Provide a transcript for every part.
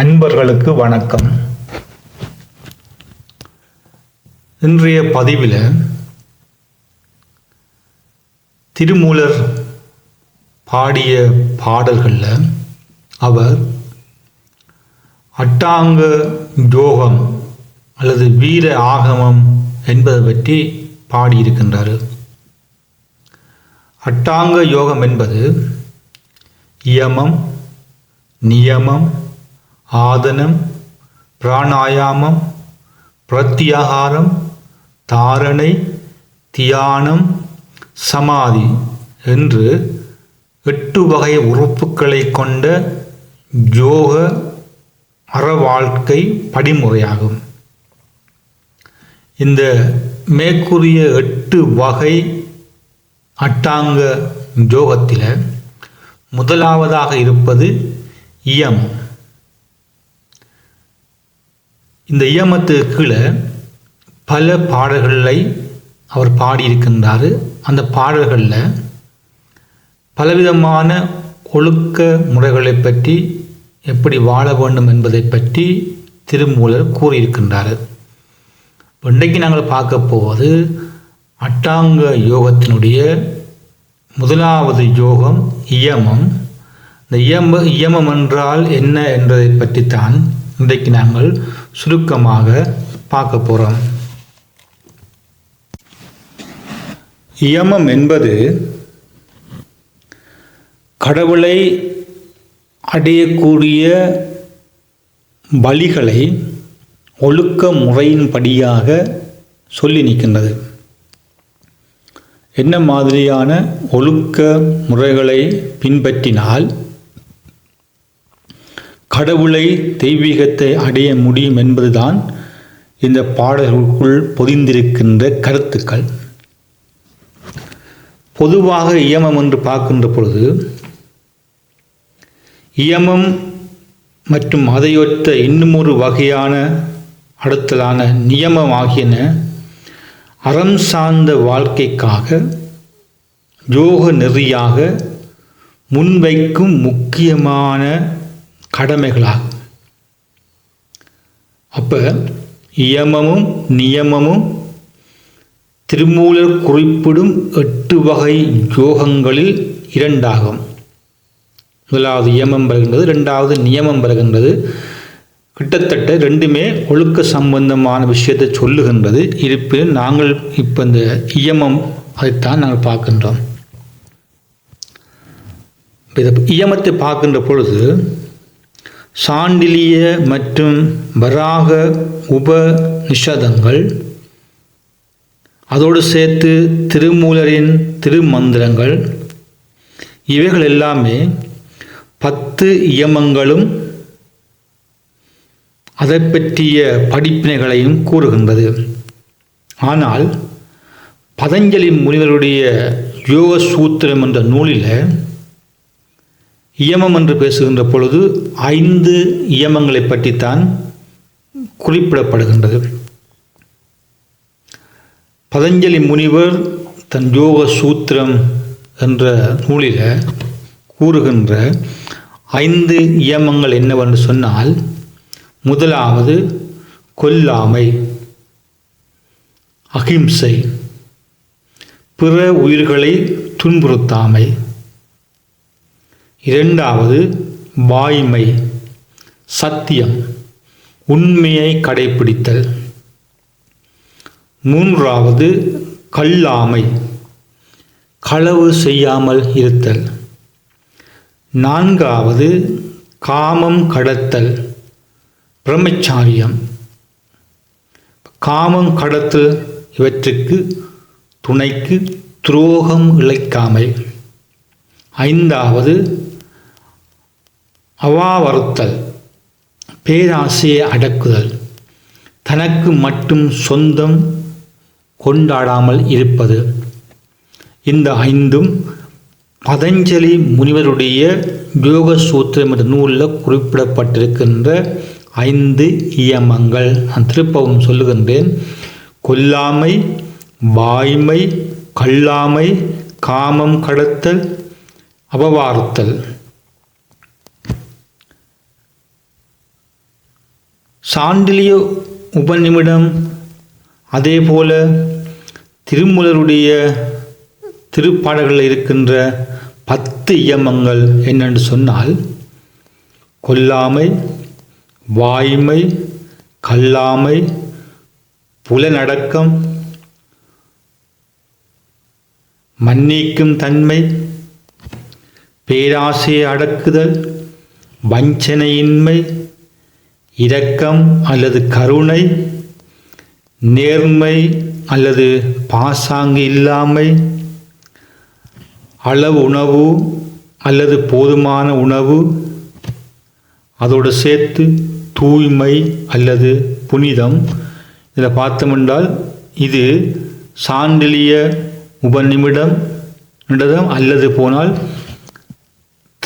அன்பர்களுக்கு வணக்கம். இன்றைய பதிவில் திருமூலர் பாடிய பாடல்களில் அவர் அட்டாங்க யோகம் அல்லது வீர ஆகமம் என்பதை பற்றி பாடியிருக்கின்றார். அட்டாங்க யோகம் என்பது யமம் நியமம் ஆதனம் பிராணாயாமம் பிரத்யாகாரம் தாரணை தியானம் சமாதி என்று எட்டு வகை உறுப்புகளை கொண்ட யோக அறவாழ்க்கை படிமுறையாகும். இந்த மேற்கூறிய எட்டு வகை அட்டாங்க யோகத்தில் முதலாவதாக இருப்பது இயம். இந்த இயமத்துக்கு கீழே பல பாடல்களை அவர் பாடியிருக்கின்றார். அந்த பாடல்களில் பலவிதமான ஒழுக்க முறைகளை பற்றி எப்படி வாழ வேண்டும் என்பதை பற்றி திருமூலர் கூறியிருக்கின்றார். இன்றைக்கு நாங்கள் பார்க்க போவது அட்டாங்க யோகத்தினுடைய முதலாவது யோகம் இயமம். இந்த இயம இயமம் என்றால் என்ன என்பதை பற்றித்தான் இன்றைக்கு நாங்கள் சுருக்கமாக பார்க்க போகிறோம் இயமம் என்பது கடவுளை அடையக்கூடிய வழிகளை ஒழுக்க முறையின்படியாக சொல்லி நிற்கின்றது. என்ன மாதிரியான ஒழுக்க முறைகளை பின்பற்றினால் கடவுளை தெய்வீகத்தை அடைய முடியும் என்பதுதான் இந்த பாடல்களுக்குள் பொதிந்திருக்கின்ற கருத்துக்கள். பொதுவாக இயமம் என்று பார்க்கின்ற பொழுது இயமம் மற்றும் அதையொத்த இன்னுமொரு வகையான அடுத்தலான நியமம் ஆகியன அறம் சார்ந்த வாழ்க்கைக்காக யோக நெறியாக முன்வைக்கும் முக்கியமான கடமைகளாகும் அப்போ இயமமும் நியமமும் திருமூலர் குறிப்பிடும் எட்டு வகை யோகங்களில் இரண்டாகும். முதலாவது இயமம் பெறுகின்றது ரெண்டாவது நியமம் பெறுகின்றது. கிட்டத்தட்ட ரெண்டுமே ஒழுக்க சம்பந்தமான விஷயத்தை சொல்லுகின்றது. இருப்பினும் நாங்கள் இப்போ இந்த இயமம் அதைத்தான் நாங்கள் பார்க்கின்றோம். இதை இயமத்தை பார்க்கின்ற பொழுது சாண்டிலிய மற்றும் வராக உபநிஷதங்கள். அதோடு சேர்த்து திருமூலரின் திருமந்திரங்கள். இவைகள் எல்லாமே பத்து இயமங்களும் அதை பற்றிய படிப்பினைகளையும் கூறுகின்றது. ஆனால் பதஞ்சலி முனிவருடைய யோக சூத்திரம் என்ற நூலில் இயமம் என்று பேசுகின்ற பொழுது ஐந்து இயமங்களை பற்றித்தான் குறிப்பிடப்படுகின்றது. பதஞ்சலி முனிவர் தன் யோக சூத்திரம் என்ற நூலில் கூறுகின்ற ஐந்து இயமங்கள் என்னவென்று சொன்னால் முதலாவது கொல்லாமை அகிம்சை பிற உயிர்களை துன்புறுத்தாமை இரண்டாவது வாய்மை சத்தியம் உண்மையை கடைபிடித்தல் மூன்றாவது கல்லாமை களவு செய்யாமல் இருத்தல். நான்காவது காமம் கடத்தல் பிரம்மச்சாரியம். காமம் கடத்தல் இவற்றுக்கு துணைக்கு துரோகம் இழைக்காமை. ஐந்தாவது அவாவறுத்தல் பேராசையை அடக்குதல் தனக்கு மட்டும் சொந்தம் கொண்டாடாமல் இருப்பது. இந்த ஐந்தும் பதஞ்சலி முனிவருடைய யோக சூத்திரம் என்ற நூலில் குறிப்பிடப்பட்டிருக்கின்ற ஐந்து இயமங்கள். நான் திருப்பவும் சொல்லுகின்றேன். கொல்லாமை வாய்மை கல்லாமை காமம் கடத்தல் அபவார்த்தல் சாண்டிலிய உபநிமிடம் அதே போல திருமுலருடைய திருப்பாடல்களில் இருக்கின்ற பத்து இயமங்கள் என்னென்று சொன்னால் கொல்லாமை வாய்மை கல்லாமை புலனடக்கம் மன்னிக்கும் தன்மை பேராசையை அடக்குதல் வஞ்சனையின்மை இரக்கம் அல்லது கருணை நேர்மை அல்லது பாசாங்கு இல்லாமை அளவு உணவு அல்லது போதுமான உணவு அதோடு சேர்த்து தூய்மை அல்லது புனிதம். இதில் பார்த்தோமென்றால் இது சாண்டிலிய உபநிமிடம் நிமிடம் அல்லது போனால்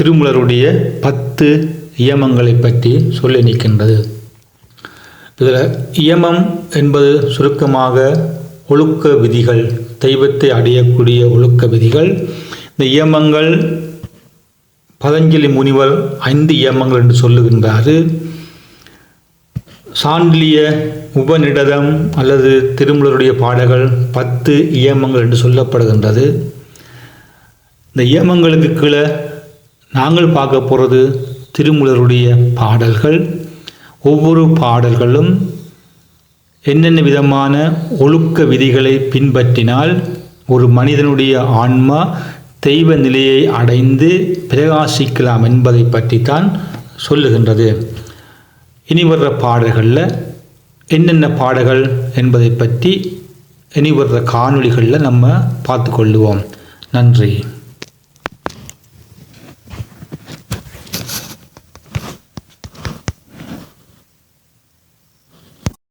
திருமலருடைய பத்து இயமங்களை பற்றி சொல்லி நிற்கின்றது. இதில் இயமம் என்பது சுருக்கமாக ஒழுக்க விதிகள் தெய்வத்தை அடையக்கூடிய ஒழுக்க விதிகள். இந்த இயமங்கள் பதஞ்சலி முனிவர் ஐந்து இயமங்கள் என்று சொல்லுகின்றார். சாண்டிலிய உபநிடதம் அல்லது திருமுலருடைய பாடல்கள் பத்து இயமங்கள் என்று சொல்லப்படுகின்றது. இந்த இயமங்களுக்கு கீழே நாங்கள் பார்க்க போகிறது திருமுலருடைய பாடல்கள். ஒவ்வொரு பாடல்களும் என்னென்ன விதமான ஒழுக்க விதிகளை பின்பற்றினால் ஒரு மனிதனுடைய ஆன்மா தெய்வ நிலையை அடைந்து பிரகாசிக்கலாம் என்பதை பற்றித்தான் சொல்லுகின்றது. இனி வர்ற பாடல்களில் என்னென்ன பாடல்கள் என்பதை பற்றி இனி வர்ற காணொளிகளில் நம்ம பார்த்து கொள்ளுவோம் நன்றி.